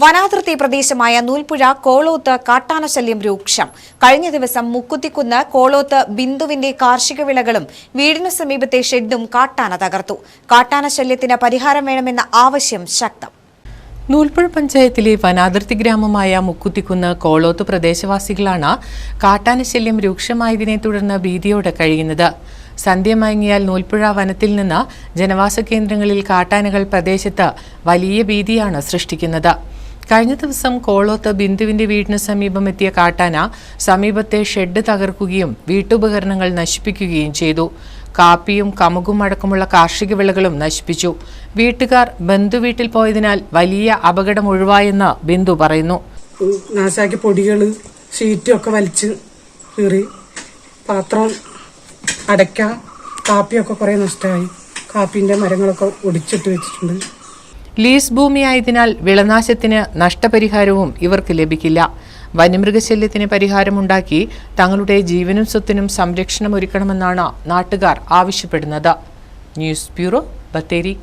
വനാതിർത്തി പ്രദേശമായ നൂൽപ്പുഴ കോളോത്ത് കാട്ടാനശല്യം രൂക്ഷം. കഴിഞ്ഞ ദിവസം മുക്കുത്തിക്കുന്ന് കോളോത്ത് ബിന്ദുവിന്റെ കാർഷിക വിളകളും വീടിനു സമീപത്തെ ഷെഡും കാട്ടാന തകർത്തു. കാട്ടാനശല്യത്തിന് പരിഹാരം വേണമെന്ന ആവശ്യം ശക്തം. നൂൽപ്പുഴ പഞ്ചായത്തിലെ വനാതിർത്തി ഗ്രാമമായ മുക്കുത്തിക്കുന്ന് കോളോത്ത് പ്രദേശവാസികളാണ് കാട്ടാനശല്യം രൂക്ഷമായതിനെ തുടർന്ന് ഭീതിയോടെ കഴിയുന്നത്. സന്ധ്യ മയങ്ങിയാൽ നൂൽപ്പുഴ വനത്തിൽ നിന്ന് ജനവാസ കേന്ദ്രങ്ങളിൽ കാട്ടാനകൾ പ്രദേശത്ത് വലിയ ഭീതിയാണ് സൃഷ്ടിക്കുന്നത്. കഴിഞ്ഞ ദിവസം കോളോത്ത് ബിന്ദുവിന്റെ വീടിന് സമീപം എത്തിയ കാട്ടാന സമീപത്തെ ഷെഡ് തകർക്കുകയും വീട്ടുപകരണങ്ങൾ നശിപ്പിക്കുകയും ചെയ്തു. കാപ്പിയും കമുകും അടക്കമുള്ള കാർഷിക വിളകളും നശിപ്പിച്ചു. വീട്ടുകാർ ബന്ധു വീട്ടിൽ പോയതിനാൽ വലിയ അപകടം ഒഴിവായെന്ന് ബിന്ദു പറയുന്നു. നാശാക്കി പൊടികൾ ഷീറ്റും ഒക്കെ വലിച്ച് കീറി. പാത്രം അടയ്ക്ക കാപ്പിയൊക്കെ കുറേ നഷ്ടമായി. കാപ്പിന്റെ മരങ്ങളൊക്കെ ഒടിച്ചിട്ട് വെച്ചിട്ടുണ്ട്. ലീസ് ഭൂമിയായതിനാൽ വിളനാശത്തിന് നഷ്ടപരിഹാരവും ഇവർക്ക് ലഭിക്കില്ല. വന്യമൃഗശല്യത്തിന് പരിഹാരമുണ്ടാക്കി തങ്ങളുടെ ജീവനും സ്വത്തിനും സംരക്ഷണം ഒരുക്കണമെന്നാണ് നാട്ടുകാർ ആവശ്യപ്പെടുന്നത്. News bureau Bathery.